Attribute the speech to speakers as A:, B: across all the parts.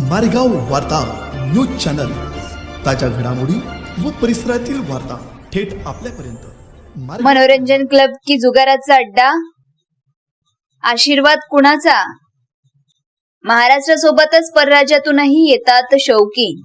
A: मारेगाव वार्ता news channel. ताज्या घडामोडी व परिसरातील वार्ता थेट आपल्यापर्यंत.
B: मनोरंजन क्लब की जुगाराचा अड्डा? आशीर्वाद कुणाचा? महाराष्ट्रासोबतच परराज्यातूनही येतात शौकीन.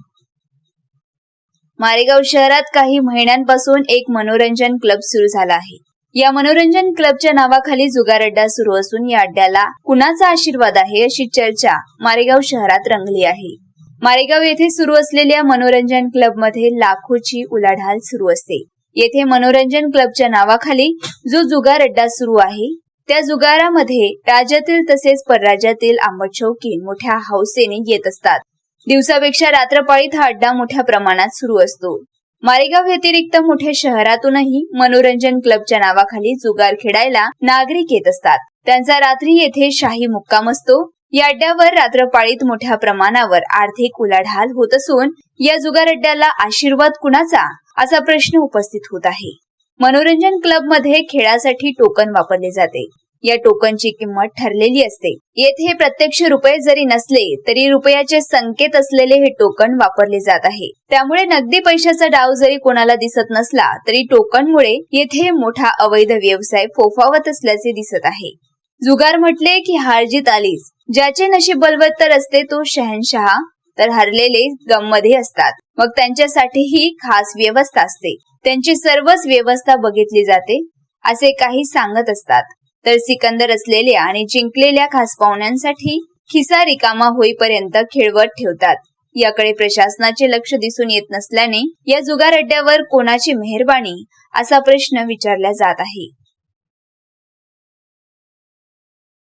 B: मारेगाव शहरात काही महिन्यांपासून एक मनोरंजन क्लब सुरू झाला आहे. या मनोरंजन क्लबच्या नावाखाली जुगार अड्डा सुरू असून या अड्ड्याला कुणाचा आशीर्वाद आहे अशी चर्चा मारेगाव शहरात रंगली आहे. मारेगाव येथे सुरू असलेल्या मनोरंजन क्लबमध्ये लाखोची उलाढाल सुरू असते. येथे मनोरंजन क्लबच्या नावाखाली जो जुगार अड्डा सुरू आहे त्या जुगारामध्ये राज्यातील तसेच परराज्यातील आंबट शौकीन मोठ्या हौसेने येत असतात. दिवसापेक्षा रात्रपाळीत हा अड्डा मोठ्या प्रमाणात सुरू असतो. मारेगाव व्यतिरिक्त मोठ्या शहरातूनही मनोरंजन क्लबच्या नावाखाली जुगार खेळायला नागरिक येत असतात. त्यांचा रात्री येथे शाही मुक्काम असतो. या अड्ड्यावर रात्रपाळीत मोठ्या प्रमाणावर आर्थिक उलाढाल होत असून या जुगार अड्ड्याला आशीर्वाद कुणाचा? असा प्रश्न उपस्थित होत आहे. मनोरंजन क्लबमध्ये खेळासाठी टोकन वापरले जाते. या टोकनची किंमत ठरलेली असते. येथे प्रत्यक्ष रुपये जरी नसले तरी रुपयाचे संकेत असलेले हे टोकन वापरले जात आहे. त्यामुळे नगदी पैशाचा डाव जरी कोणाला दिसत नसला तरी टोकनमुळे येथे मोठा अवैध व्यवसाय फोफावत असल्याचे दिसत आहे. जुगार म्हटले की हारजीत आलीच. ज्याचे नशीब बलवत्तर असते तो शहनशहा तर हरलेले गममध्ये असतात. मग त्यांच्यासाठीही खास व्यवस्था असते. त्यांची सर्वच व्यवस्था बघितली जाते असे काही सांगत असतात. तर सिकंदर असलेल्या आणि जिंकलेल्या खास पाहुण्यांसाठी खिसा रिकामा होईपर्यंत खेळवत ठेवतात. याकडे प्रशासनाचे लक्ष दिसून येत नसल्याने या जुगार अड्ड्यावर कोणाची मेहरबानी असा प्रश्न विचारला जात आहे.